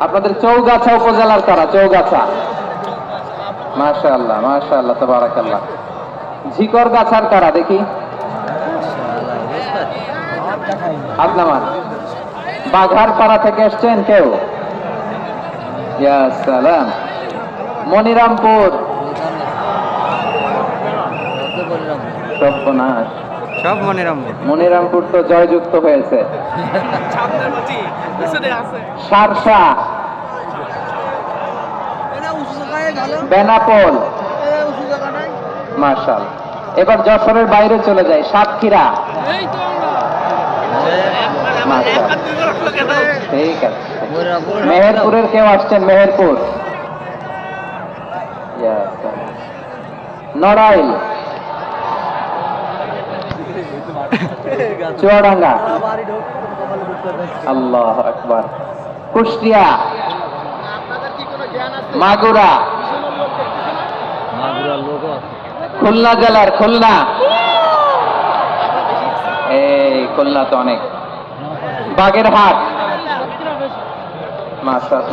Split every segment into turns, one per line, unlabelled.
আপনাদের চৌগাছা উপজেলার তারা চৌগাছা। মাশাআল্লাহ মাশাআল্লাহ, তাবারাকাল্লাহ। ঝিকর গাছার তারা দেখি? আপনার বাঘার পাড়া থেকে এসছেন কেউ? সালাম। মনিরামপুর। সর্বনাশ।
সব মনে রাখব
মনিরামপুর তো জয়যুক্ত হয়েছে। সারসা। বেনাপোল। মার্শাল এবার যশোরের বাইরে চলে যায় সাতক্ষীরা। ঠিক আছে। মেহেরপুরের কেউ আসছেন? মেহেরপুর। নড়াইল। চুয়াডাঙ্গা। আল্লাহ আকবার। কুষ্টিয়া। মাগুরা। খুলনা জেলার খুলনা। এই, খুলনা তো অনেক। বাগেরহাট।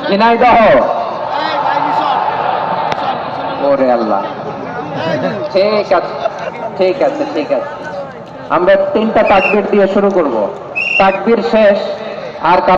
ঝিনাইদহ। ওরে আল্লাহ। ঠিক আছে ঠিক আছে ঠিক আছে। আমরা তিনটা তাকবির দিয়ে শুরু করব। তাকবির শেষ আর